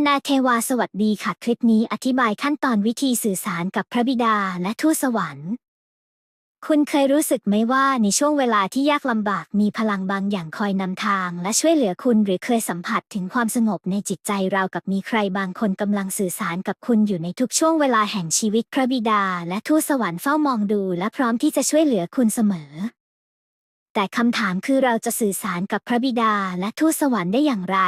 อานาเทวาสวัสดีค่ะ คลิปนี้อธิบายขั้นตอนวิธีสื่อสารกับพระบิดาและทูตสวรรค์ คุณเคยรู้สึกไหมว่าในช่วงเวลาที่ยากลำบากมีพลังบางอย่างคอยนำทางและช่วยเหลือคุณหรือเคยสัมผัสถึงความสงบในจิตใจราวกับมีใครบางคนกำลังสื่อสารกับคุณอยู่ในทุกช่วงเวลาแห่งชีวิตพระบิดา และทูตสวรรค์เฝ้ามองดู และพร้อมที่จะช่วยเหลือคุณเสมอ แต่คำถามคือเราจะสื่อสารกับพระบิดาและทูตสวรรค์ได้อย่างไร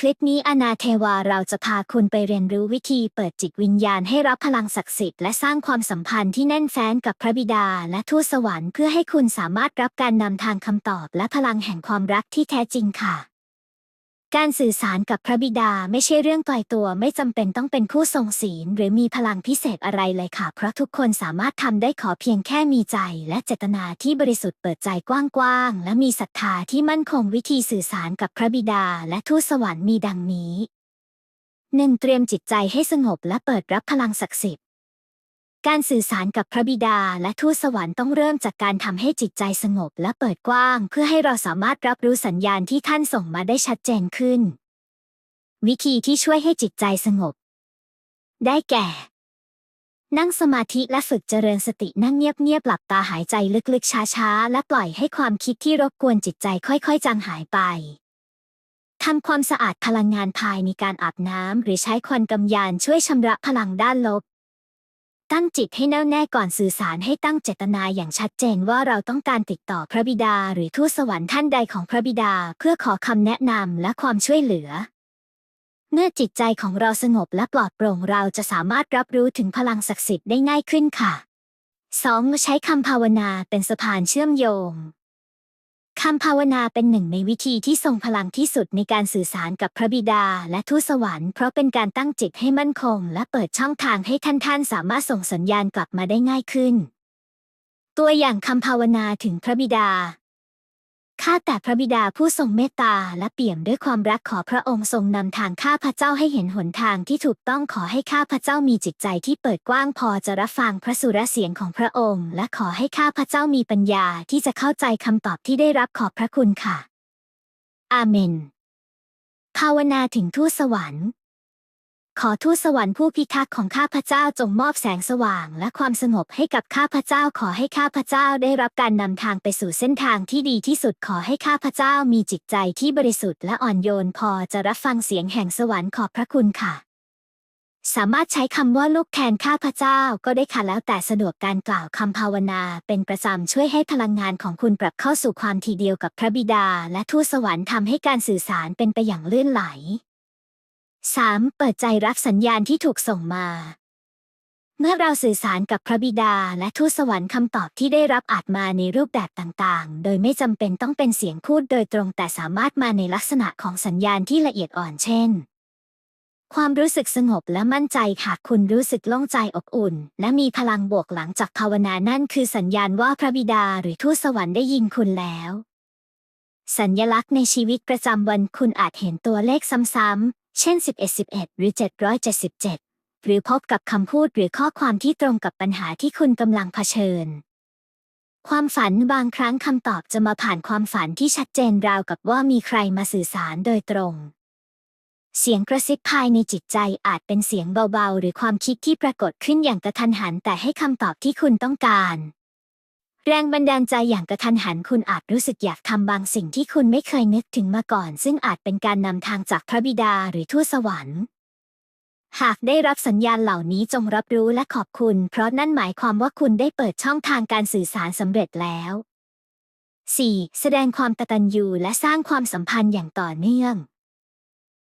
คลิปนี้อนาเทวาเราจะพาคุณไปเรียนรู้วิธีเปิดจิตวิญญาณให้รับพลังศักดิ์สิทธิ์และสร้างความสัมพันธ์ที่แน่นแฟ้นกับพระบิดาและทูตสวรรค์เพื่อให้คุณสามารถรับการนำทางคำตอบและพลังแห่งความรักที่แท้จริงค่ะ การสื่อสารกับพระบิดาไม่ใช่เรื่องไกลตัวไม่จำเป็นต้องเป็นผู้ทรงศีล หรือมีพลังพิเศษอะไรเลยค่ะ เพราะทุกคนสามารถทำได้ขอเพียงแค่มีใจ และเจตนาที่บริสุทธิ์เปิดใจกว้างๆ และมีศรัทธาที่มั่นคงวิธีสื่อสารกับพระบิดาและทูตสวรรค์มีดังนี้ 1. เตรียมจิตใจให้สงบและเปิดรับพลังศักดิ์สิทธิ์ การสื่อสารกับพระบิดาและทูตสวรรค์ต้องเริ่มจากการทำให้จิตใจสงบและเปิดกว้าง เพื่อให้เราสามารถรับรู้สัญญาณที่ท่านส่งมาได้ชัดเจนขึ้น วิธีที่ช่วยให้จิตใจสงบ ได้แก่ นั่งสมาธิและฝึกเจริญสตินั่งเงียบๆหลับตาหายใจลึกๆช้าๆ และปล่อยให้ความคิดที่รบกวนจิตใจค่อยๆ จางหายไปทำความสะอาดพลังงานภายในการอาบน้ำหรือใช้ควันกำยานช่วยชำระพลังด้านลบ ตั้งจิตให้แน่วแน่ก่อนสื่อสารให้ตั้งเจตนาอย่างชัดเจนว่าเราต้องการติดต่อพระบิดาหรือทูตสวรรค์ท่านใดของพระบิดาเพื่อขอคำแนะนำและความช่วยเหลือ เมื่อจิตใจของเราสงบและปลอดโปร่งเราจะสามารถรับรู้ถึงพลังศักดิ์สิทธิ์ได้ง่ายขึ้นค่ะ 2. ใช้คำภาวนาเป็นสะพานเชื่อมโยง คำภาวนาเป็นหนึ่งในวิธีที่ทรงพลังที่สุดในการสื่อสารกับพระบิดาและทูตสวรรค์เพราะเป็นการตั้งจิตให้มั่นคง และเปิดช่องทางให้ท่านท่านสามารถส่งสัญญาณกลับมาได้ง่ายขึ้น ตัวอย่างคำภาวนาถึงพระบิดา ข้าแต่พระบิดาผู้ทรงเมตตาและเปี่ยมด้วยความรักขอพระองค์ทรงนำทางข้าพระเจ้าให้เห็นหนทางที่ถูกต้องขอให้ข้าพระเจ้ามีจิตใจที่เปิดกว้างพอจะรับฟังพระสุรเสียงของพระองค์ และขอให้ข้าพระเจ้ามีปัญญาที่จะเข้าใจคำตอบที่ได้รับขอบพระคุณค่ะ อาเมน ภาวนาถึงทูตสวรรค์ ขอทูตสวรรค์ผู้พิทักษ์ของข้าพเจ้าจงมอบแสงสว่างและความสงบให้กับข้าพเจ้าขอให้ข้าพเจ้าได้รับการนำทางไปสู่เส้นทางที่ดีที่สุดขอให้ข้าพเจ้ามีจิตใจที่บริสุทธิ์และอ่อนโยนพอจะรับฟังเสียงแห่งสวรรค์ขอบพระคุณค่ะ สามารถใช้คำว่าลูกแทนข้าพเจ้าก็ได้ค่ะแล้วแต่สะดวกการกล่าวคำภาวนา เป็นประจำช่วยให้พลังงานของคุณปรับเข้าสู่ความทีเดียวกับพระบิดา และทูตสวรรค์ทำให้การสื่อสารเป็นไปอย่างลื่นไหล 3. เปิดใจรับสัญญาณที่ถูกส่งมา เมื่อเราสื่อสารกับพระบิดาและทูตสวรรค์คำตอบที่ได้รับอาจมาในรูปแบบต่างๆ โดยไม่จำเป็นต้องเป็นเสียงพูดโดยตรงแต่สามารถมาในลักษณะของสัญญาณที่ละเอียดอ่อนเช่น ความรู้สึกสงบและมั่นใจหากคุณรู้สึกโล่งใจอบอุ่น และมีพลังบวกหลังจากภาวนานั่นคือสัญญาณว่าพระบิดาหรือทูตสวรรค์ได้ยินคุณแล้วสัญญลักษณ์ในชีวิตประจำวันคุณอาจเห็นตัวเลขซ้ำๆ เช่น 11 11 หรือ 777 หรือพบกับคำพูดหรือข้อความที่ตรงกับปัญหาที่คุณกำลังเผชิญ ความฝันบางครั้งคำตอบจะมาผ่านความฝันที่ชัดเจนราวกับว่ามีใครมาสื่อสารโดยตรง เสียงกระซิบภายในจิตใจอาจเป็นเสียงเบาๆ หรือความคิดที่ปรากฏขึ้นอย่างกระทันหันแต่ให้คำตอบที่คุณต้องการ แรงบันดาลใจอย่างกระทันหันคุณอาจรู้สึกอยากทำบางสิ่งที่คุณไม่เคยนึกถึงมาก่อน ซึ่งอาจเป็นการนำทางจากพระบิดาหรือทูตสวรรค์ หากได้รับสัญญาณเหล่านี้จงรับรู้และขอบคุณ เพราะนั่นหมายความว่าคุณได้เปิดช่องทางการสื่อสารสำเร็จแล้ว 4. แสดงความกตัญญูและสร้างความสัมพันธ์อย่างต่อเนื่อง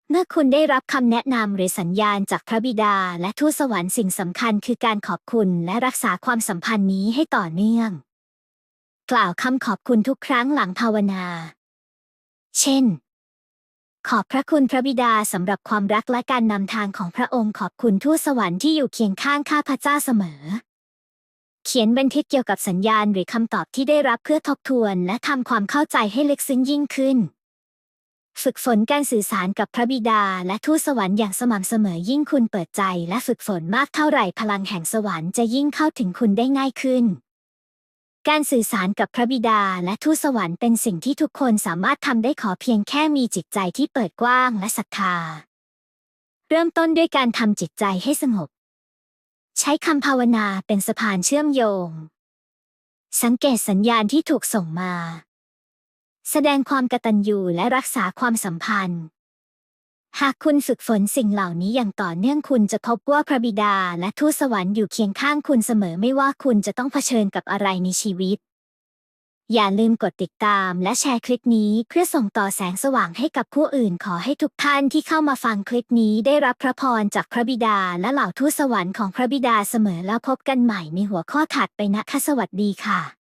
เมื่อคุณได้รับคำแนะนำหรือสัญญาณจากพระบิดาและทูตสวรรค์สิ่งสำคัญคือการขอบคุณและรักษาความสัมพันธ์นี้ให้ต่อเนื่อง กล่าวคำขอบคุณทุกครั้งหลังภาวนา เช่น ขอบพระคุณพระบิดาสำหรับความรักและการนำทางของพระองค์ขอบคุณทูตสวรรค์ที่อยู่เคียงข้างข้าพเจ้าเสมอ เขียนบันทึกเกี่ยวกับสัญญาณหรือคำตอบที่ได้รับเพื่อทบทวนและทำความเข้าใจให้ลึกซึ้งยิ่งขึ้น ฝึกฝนการสื่อสารกับพระบิดาและทูตสวรรค์อย่างสม่ำเสมอยิ่งคุณเปิดใจ และฝึกฝนมากเท่าไหร่พลังแห่งสวรรค์จะยิ่งเข้าถึงคุณได้ง่ายขึ้น การสื่อสารกับพระบิดาและทูตสวรรค์เป็นสิ่งที่ทุกคนสามารถทำได้ขอเพียงแค่มีจิตใจที่เปิดกว้างและศรัทธา เริ่มต้นด้วยการทำจิตใจให้สงบ ใช้คำภาวนาเป็นสะพานเชื่อมโยง สังเกตสัญญาณที่ถูกส่งมา แสดงความกตัญญูและรักษาความสัมพันธ์ หากคุณฝึกฝนสิ่งเหล่านี้อย่างต่อเนื่องคุณจะพบว่าพระบิดาและทูตสวรรค์อยู่เคียงข้างคุณเสมอไม่ว่าคุณจะต้องเผชิญกับอะไรในชีวิต อย่าลืมกดติดตามและแชร์คลิปนี้เพื่อส่งต่อแสงสว่างให้กับผู้อื่นขอให้ทุกท่านที่เข้ามาฟังคลิปนี้ได้รับพระพรจากพระบิดาและเหล่าทูตสวรรค์ของพระบิดาเสมอแล้วพบกันใหม่ในหัวข้อถัดไปนะคะสวัสดีค่ะ